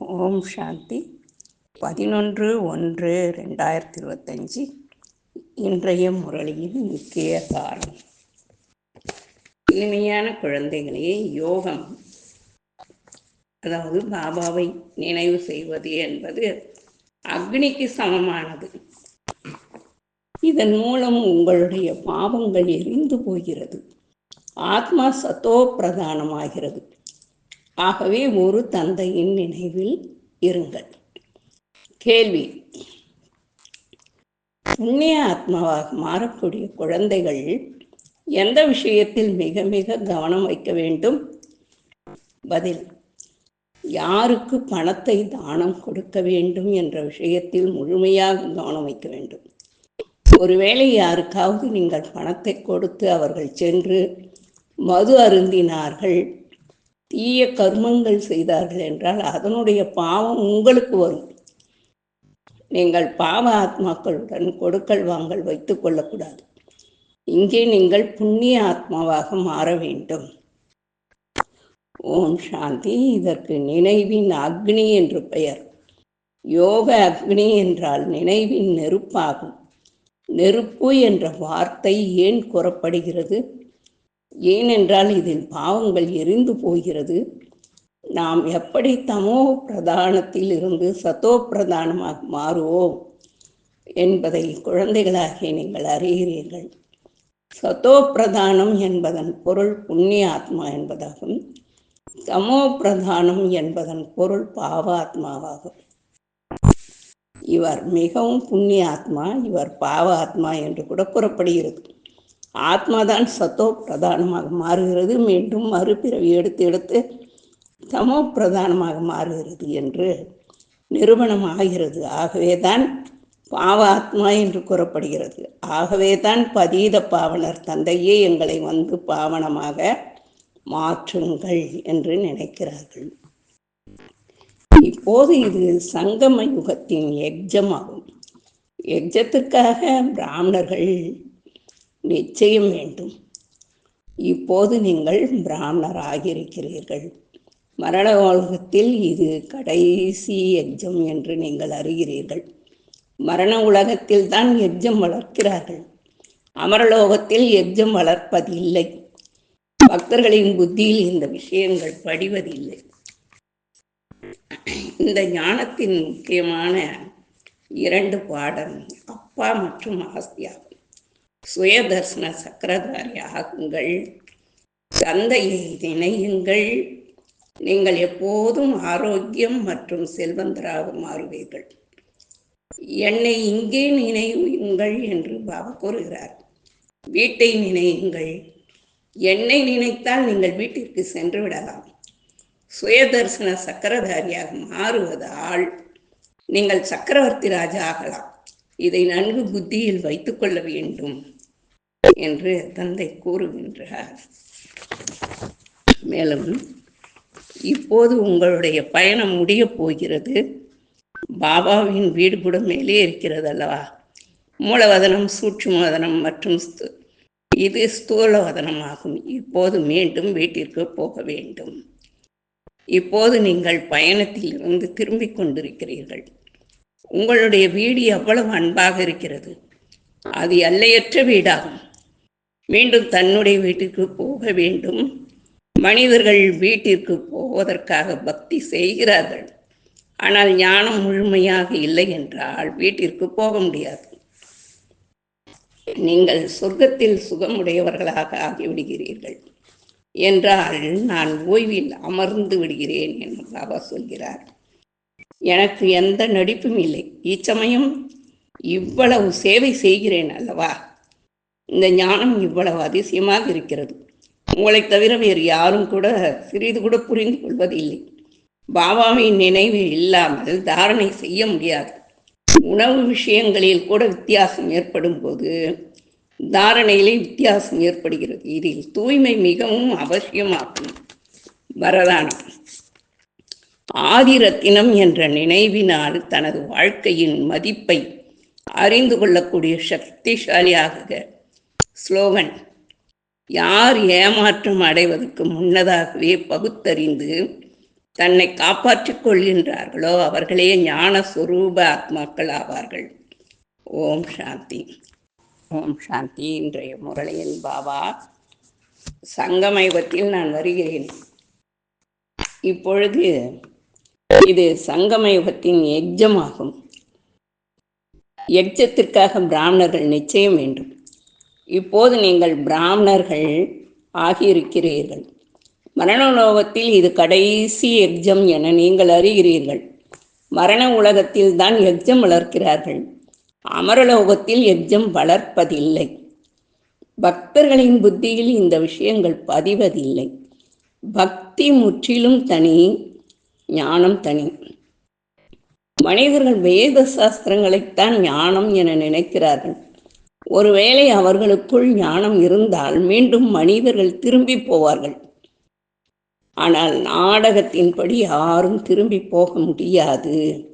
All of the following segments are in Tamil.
ஓம் சாந்தி. பதினொன்று ஒன்று ரெண்டாயிரத்தி இருபத்தஞ்சி இன்றைய முரளியின் முக்கிய காரணம் இனிமையான குழந்தைகளே யோகம். அதாவது பாபாவை நினைவு செய்வது என்பது அக்னிக்கு சமமானது. இதன் மூலம் உங்களுடைய பாவங்கள் எரிந்து போகிறது. ஆத்மா சத்தோ பிரதானமாகிறது. ஆகவே ஒரு தந்தையின் நினைவில் இருங்கள். கேள்வி. புண்ணிய ஆத்மாவாக மாறக்கூடிய குழந்தைகள் எந்த விஷயத்தில் மிக மிக கவனம் வைக்க வேண்டும்? பதில். யாருக்கு பணத்தை தானம் கொடுக்க வேண்டும் என்ற விஷயத்தில் முழுமையாக கவனம் வைக்க வேண்டும். ஒருவேளை யாருக்காவது நீங்கள் பணத்தை கொடுத்து அவர்கள் சென்று மது அருந்தினார்கள் தீய கர்மங்கள் செய்தார்கள் என்றால் அதனுடைய பாவம் உங்களுக்கு வரும். நீங்கள் பாவ ஆத்மாக்களுடன் கொடுக்கல் வாங்கல் வைத்துக் கொள்ளக்கூடாது. இங்கே நீங்கள் புண்ணிய ஆத்மாவாக மாற வேண்டும். ஓம் சாந்தி. இதற்கு நினைவின் அக்னி என்று பெயர். யோக அக்னி என்றால் நினைவின் நெருப்பாகும். நெருப்பு என்ற வார்த்தை ஏன் கூறப்படுகிறது? ஏனென்றால் இதில் பாவங்கள் எரிந்து போகிறது. நாம் எப்படி தமோ பிரதானத்தில் இருந்து சத்தோ பிரதானமாக மாறுவோம் என்பதை குழந்தைகளாகிய நீங்கள் அறிகிறீர்கள். சத்தோ பிரதானம் என்பதன் பொருள் புண்ணிய ஆத்மா என்பதாகும். தமோ பிரதானம் என்பதன் பொருள் பாவ ஆத்மாவாகும். இவர் மிகவும் புண்ணிய ஆத்மா இவர் பாவ ஆத்மா என்று கூட கூறப்படுகிறது. ஆத்மாதான் சத்தோ பிரதானமாக மாறுகிறது. மீண்டும் மறுபிறவி எடுத்து எடுத்து தமோ பிரதானமாக மாறுகிறது என்று நிறுவனம் ஆகிறது. ஆகவே தான் பாவ ஆத்மா என்று கூறப்படுகிறது. ஆகவே தான் பதீத பாவனர் தந்தையே எங்களை வந்து பாவனமாக மாற்றுங்கள் என்று நினைக்கிறார்கள். இப்போது இது சங்கம யுகத்தின் எக்ஜமாகும் எக்ஜத்திற்காக பிராமணர்கள் நிச்சயம் வேண்டும். இப்போது நீங்கள் பிராமணர் ஆகியிருக்கிறீர்கள் மரண உலகத்தில் இது கடைசி எஜ்ஜம் என்று நீங்கள் அறிகிறீர்கள். மரண உலகத்தில் தான் எஜ்ஜம் வளர்க்கிறார்கள். அமரலோகத்தில் எஜ்ஜம் வளர்ப்பதில்லை. பக்தர்களின் புத்தியில் இந்த விஷயங்கள் படிவதில்லை. இந்த ஞானத்தின் முக்கியமான இரண்டு பாடம் அப்பா மற்றும் ஆஸ்தியாகும் சுயதர்சன சக்கரதாரியாகுங்கள். தந்தையை நினையுங்கள். நீங்கள் எப்போதும் ஆரோக்கியம் மற்றும் செல்வந்தராக மாறுவீர்கள். என்னை இங்கே நினைவுங்கள் என்று பாபா கூறுகிறார். வீட்டை நினையுங்கள். என்னை நினைத்தால் நீங்கள் வீட்டிற்கு சென்று விடலாம். சுயதர்சன சக்கரதாரியாக மாறுவதால் நீங்கள் சக்கரவர்த்தி ராஜா ஆகலாம். இதை நன்கு புத்தியில் வைத்துக்கொள்ள வேண்டும் என்று தந்தை கூறுகின்றார். மேலும் இப்போது உங்களுடைய பயணம் முடிய போகிறது. பாபாவின் வீடு கூட மேலே இருக்கிறது அல்லவா மூலவதனம் சூட்சுமவதனம் மற்றும் இது ஸ்தூலவதனமாகும். இப்போது மீண்டும் வீட்டிற்கு போக வேண்டும். இப்போது நீங்கள் பயணத்தில் இருந்து திரும்பிக் கொண்டிருக்கிறீர்கள். உங்களுடைய வீடு எவ்வளவு அன்பாக இருக்கிறது. அது எல்லையற்ற வீடாகும். மீண்டும் தன்னுடைய வீட்டிற்கு போக வேண்டும். மனிதர்கள் வீட்டிற்கு போவதற்காக பக்தி செய்கிறார்கள். ஆனால் ஞானம் முழுமையாக இல்லை என்றால் வீட்டிற்கு போக முடியாது. நீங்கள் சொர்க்கத்தில் சுகமுடையவர்களாக ஆகிவிடுகிறீர்கள். என்றால் நான் ஓய்வில் அமர்ந்து விடுகிறேன் என்று பாபா சொல்கிறார். எனக்கு எந்த நடிப்பும் இல்லை. இச்சமயம் இவ்வளவு சேவை செய்கிறேன் அல்லவா? இந்த ஞானம் இவ்வளவு அதிசயமாக இருக்கிறது. உங்களை தவிர வேறு யாரும் கூட சிறிது கூட புரிந்து கொள்வதில்லை. பாபாவின் நினைவு இல்லாமல் தாரணை செய்ய முடியாது. உணவு விஷயங்களில் கூட வித்தியாசம் ஏற்படும் போது தாரணையிலே வித்தியாசம் ஏற்படுகிறது. இதில் தூய்மை மிகவும் அவசியமாகும். வரதானம் ஆதிரத்தினம் என்ற நினைவினால் தனது வாழ்க்கையின் மதிப்பை அறிந்து கொள்ளக்கூடிய சக்திசாலியாக ஸ்லோகன் யார் ஏமாற்றம் அடைவதற்கு முன்னதாகவே பகுத்தறிந்து தன்னை காப்பாற்றிக் கொள்கின்றார்களோ அவர்களே ஞான சுரூப ஆத்மாக்கள் ஆவார்கள். ஓம் சாந்தி. ஓம் சாந்தி. இன்றைய முரளியின் பாபா சங்கமயபத்தில் நான் வருகிறேன். இப்பொழுது இது சங்கமயுகத்தின் எக்ஜமாகும் எக்ஜத்திற்காக பிராமணர்கள் நிச்சயம் வேண்டும். இப்போது நீங்கள் பிராமணர்கள் ஆகியிருக்கிறீர்கள். மரணலோகத்தில் இது கடைசி எக்ஜம் என நீங்கள் அறிகிறீர்கள். மரண உலகத்தில் தான் எக்ஜம் வளர்க்கிறார்கள். அமரலோகத்தில் எக்ஜம் வளர்ப்பதில்லை. பக்தர்களின் புத்தியில் இந்த விஷயங்கள் பதிவதில்லை. பக்தி முற்றிலும் தனி ஞானம் தனி. மனிதர்கள் வேத சாஸ்திரங்களைத்தான் ஞானம் என நினைக்கிறார்கள். ஒருவேளை அவர்களுக்குள் ஞானம் இருந்தால் மீண்டும் மனிதர்கள் திரும்பி போவார்கள். ஆனால் நாடகத்தின்படி யாரும் திரும்பி போக முடியாது.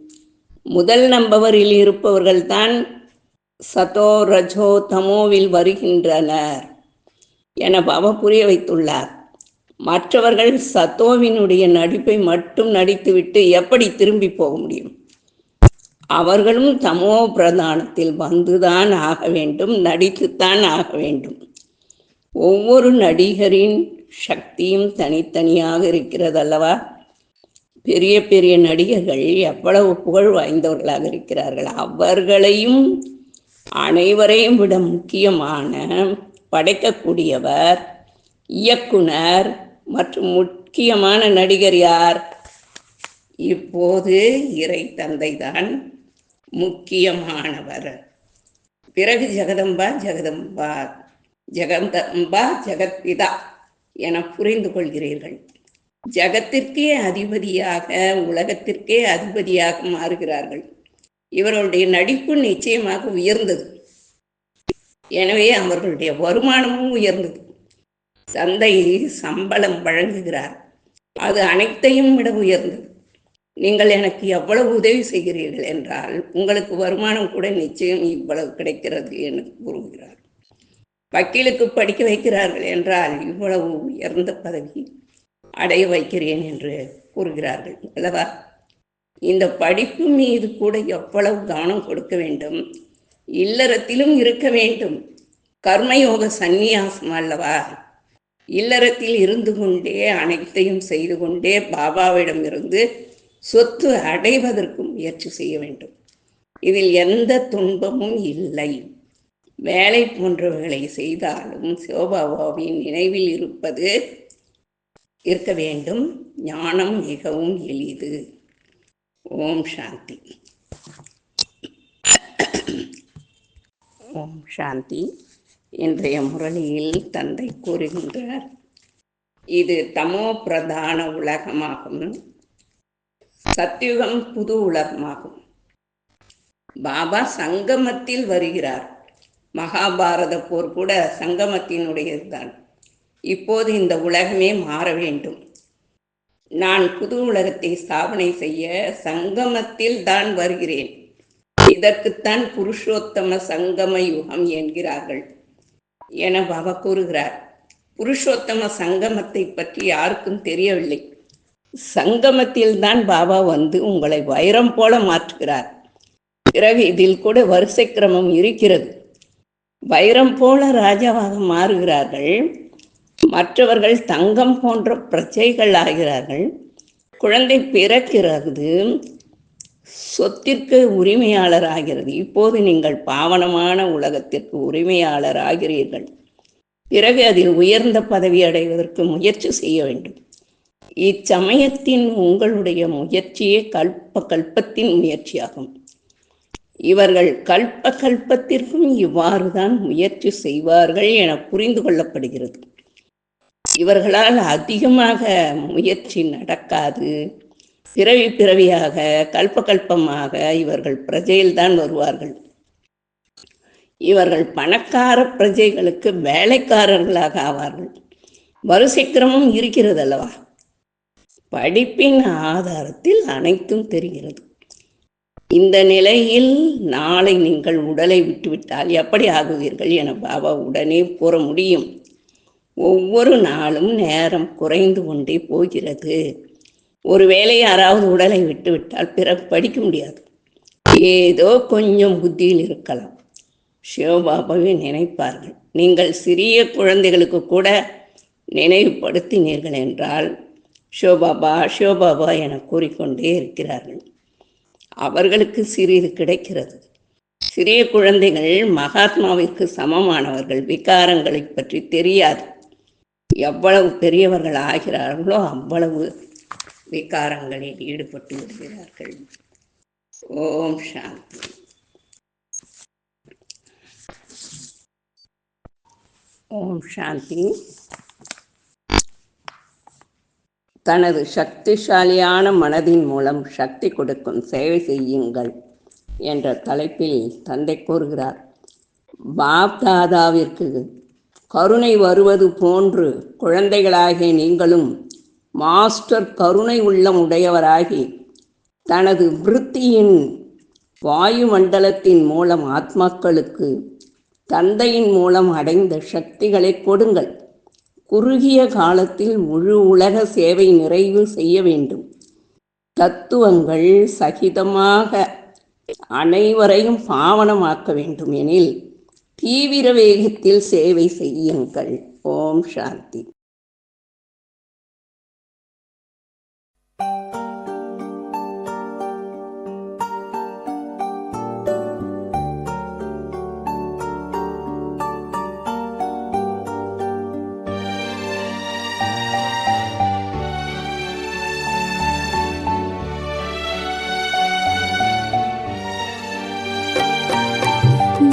முதல் நம்பவரில் இருப்பவர்கள்தான் சதோ ரஜோ தமோவில் வருகின்றனர் என பவ புரிய வைத்துள்ளார். மற்றவர்கள் சத்தோவினுடைய நடிப்பை மட்டும் நடித்துவிட்டு எப்படி திரும்பி போக முடியும்? அவர்களும் தமோ பிரதானத்தில் வந்துதான் ஆக வேண்டும் நடித்துத்தான் ஆக வேண்டும். ஒவ்வொரு நடிகரின் சக்தியும் தனித்தனியாக இருக்கிறது அல்லவா பெரிய பெரிய நடிகர்கள் எவ்வளவு புகழ் வாய்ந்தவர்களாக இருக்கிறார்கள். அவர்களையும் அனைவரையும் விட முக்கியமான படைக்கக்கூடியவர் இயக்குனர் மற்றும் முக்கியமான நடிகர் யார்? இப்போது இறை தந்தை தான் முக்கியமானவர். பிறகு ஜெகதம்பா ஜெகதம்பா ஜெகதம்பா ஜெகத்பிதா என புரிந்து கொள்கிறீர்கள். ஜகத்திற்கே அதிபதியாக உலகத்திற்கே அதிபதியாக மாறுகிறார்கள். இவர்களுடைய நடிப்பு நிச்சயமாக உயர்ந்தது. எனவே அவர்களுடைய வருமானமும் உயர்ந்தது. தந்தை சம்பளம் வழங்குகிறார். அது அனைத்தையும் விட உயர்ந்தது. நீங்கள் எனக்கு எவ்வளவு உதவி செய்கிறீர்கள் என்றால் உங்களுக்கு வருமானம் கூட நிச்சயம் இவ்வளவு கிடைக்கிறது என்று கூறுகிறார். வக்கீலுக்கு படிக்க வைக்கிறார்கள் என்றால் இவ்வளவு உயர்ந்த பதவி அடைய வைக்கிறேன் என்று கூறுகிறார்கள். அல்லவா? இந்த படிப்பு மீது கூட எவ்வளவு கவனம் கொடுக்க வேண்டும்? இல்லறத்திலும் இருக்க வேண்டும். கர்மயோக சந்நியாசம் அல்லவா? இல்லறத்தில் இருந்து கொண்டே அனைத்தையும் செய்து கொண்டே பாபாவிடம் இருந்து சொத்து அடைவதற்கு முயற்சி செய்ய வேண்டும். இதில் எந்த துன்பமும் இல்லை. வேலை போன்றவர்களை செய்தாலும் சிவபாபாவின் நினைவில் இருப்பது இருக்க வேண்டும். ஞானம் மிகவும் எளிது. ஓம் சாந்தி. ஓம் சாந்தி. இன்றைய முரளியில் தந்தை கூறுகின்றார். இது தமோ பிரதான உலகமாகும். சத்யுகம் புது உலகமாகும். பாபா சங்கமத்தில் வருகிறார். மகாபாரத போர் கூட சங்கமத்தினுடையதுதான். இப்போது இந்த உலகமே மாற வேண்டும். நான் புது உலகத்தை ஸ்தாபனை செய்ய சங்கமத்தில் தான் வருகிறேன். இதற்குத்தான் புருஷோத்தம சங்கம யுகம் என்கிறார்கள். என பாபா கூறுகிறார். புருஷோத்தம சங்கமத்தை பற்றி யாருக்கும் தெரியவில்லை. சங்கமத்தில்தான் பாபா வந்து உங்களை வைரம் போல மாற்றுகிறார். பிறகு இதில் கூட வரிசை கிரமம் இருக்கிறது. வைரம் போல ராஜாவாக மாறுகிறார்கள். மற்றவர்கள் தங்கம் போன்ற பிரச்சைகள் ஆகிறார்கள் குழந்தை பிறக்கிறது. சொத்திற்கு உரிமையாளர் ஆகிறது இப்போது நீங்கள் பாவனமான உலகத்திற்கு உரிமையாளர் ஆகிறீர்கள் பிறகு அதில் உயர்ந்த பதவி அடைவதற்கு முயற்சி செய்ய வேண்டும். இச்சமயத்தின் உங்களுடைய முயற்சியே கல்ப கல்பத்தின் முயற்சியாகும். இவர்கள் கல்ப கல்பத்திற்கும் இவ்வாறு தான் முயற்சி செய்வார்கள் என புரிந்து கொள்ளப்படுகிறது. இவர்களால் அதிகமாக முயற்சி நடக்காது. பிறவி பிறவியாக கல்ப கல்பமாக இவர்கள் பிரஜையில்தான் வருவார்கள். இவர்கள் பணக்கார பிரஜைகளுக்கு வேலைக்காரர்களாக ஆவார்கள். வரு சீக்கிரமும் இருக்கிறது அல்லவா படிப்பின் ஆதாரத்தில் அனைத்தும் தெரிகிறது. இந்த நிலையில் நாளை நீங்கள் உடலை விட்டுவிட்டால் எப்படி ஆகுவீர்கள் என பாபா உடனே கூற முடியும். ஒவ்வொரு நாளும் நேரம் குறைந்து கொண்டே போகிறது. ஒருவேளை யாராவது உடலை விட்டுவிட்டால் பிறகு படிக்க முடியாது. ஏதோ கொஞ்சம் புத்தியில் இருக்கலாம். சிவபாபாவை நினைப்பார்கள். நீங்கள் சிறிய குழந்தைகளுக்கு கூட நினைவுபடுத்தினீர்கள் என்றால் சிவபாபா சிவபாபா என கூறிக்கொண்டே இருக்கிறார்கள். அவர்களுக்கு சிறிது கிடைக்கிறது. சிறிய குழந்தைகள் மகாத்மாவிற்கு சமமானவர்கள் விகாரங்களை பற்றி தெரியாது. எவ்வளவு பெரியவர்கள் ஆகிறார்களோ அவ்வளவு விகாரங்களில் ஈடுபட்டு விடுகிறார்கள். ஓம் சாந்தி. ஓம் சாந்தி. தனது சக்திசாலியான மனதின் மூலம் சக்தி கொடுக்கும் சேவை செய்யுங்கள் என்ற தலைப்பில் தந்தை கூறுகிறார். பாப் தாதாவிற்கு கருணை வருவது போன்று குழந்தைகளாகிய நீங்களும் மாஸ்டர் கருணை உள்ளம் உடையவராகி தனது விருத்தியின் வாயுமண்டலத்தின் மூலம் ஆத்மாக்களுக்கு தந்தையின் மூலம் அடைந்த சக்திகளை கொடுங்கள். குறுகிய காலத்தில் முழு உலக சேவை நிறைவு செய்ய வேண்டும். தத்துவங்கள் சகிதமாக அனைவரையும் பாவனமாக்க வேண்டும் எனில் தீவிர வேகத்தில் சேவை செய்யுங்கள். ஓம் சாந்தி.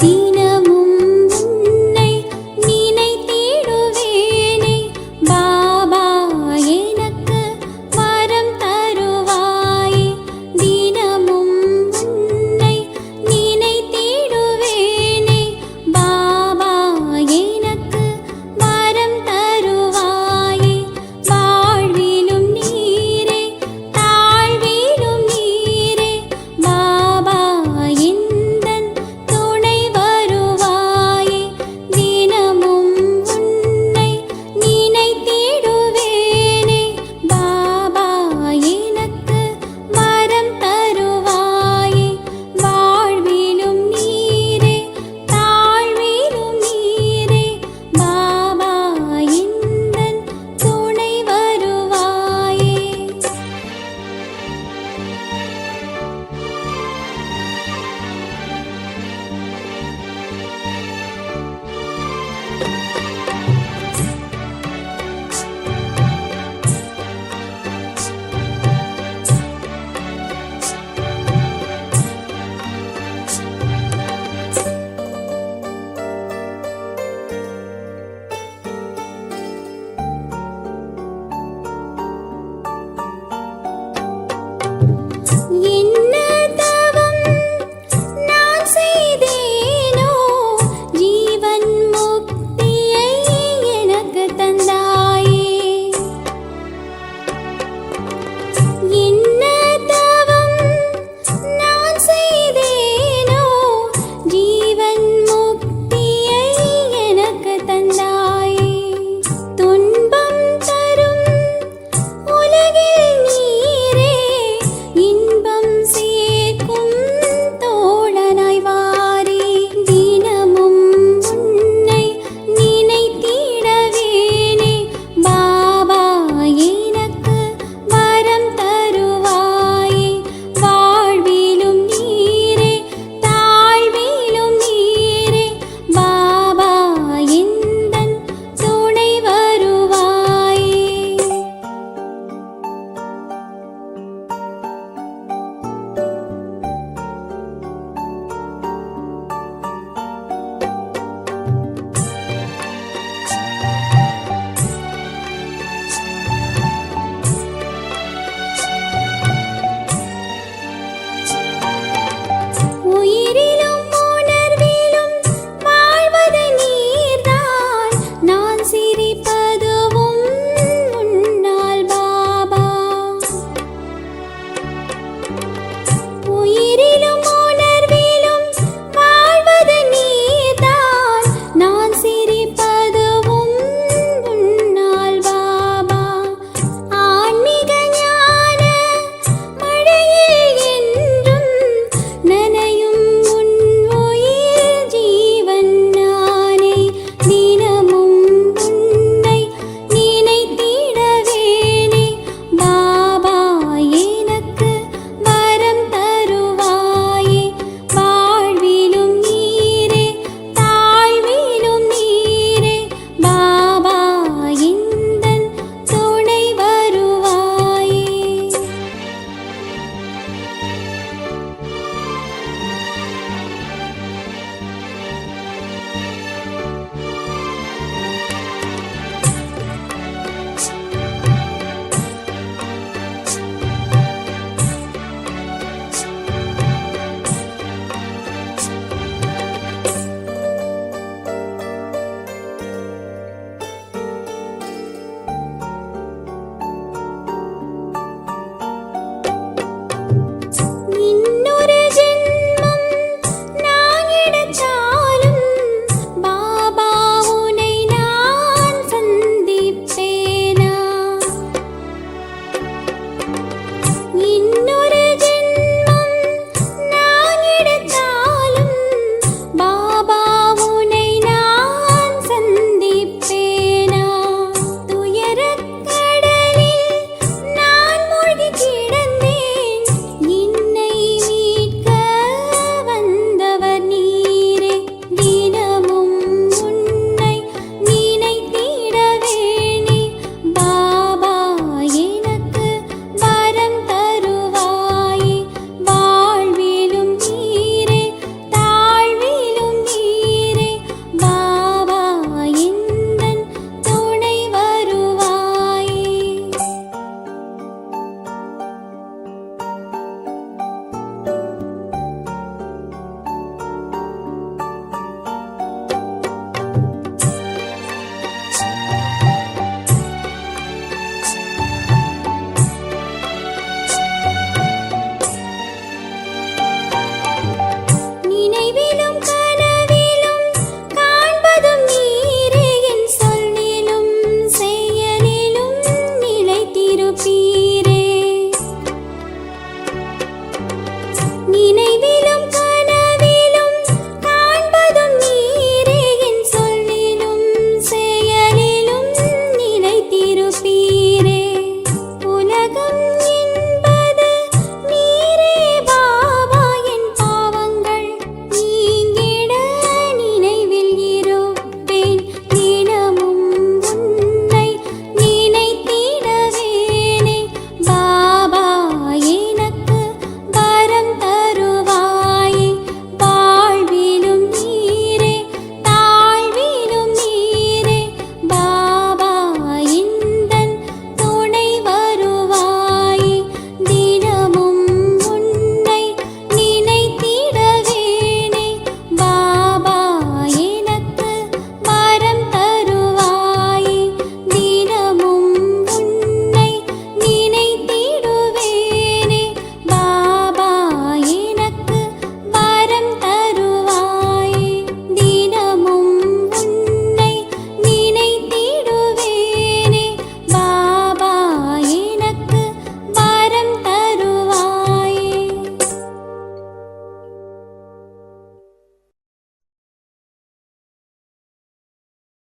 जी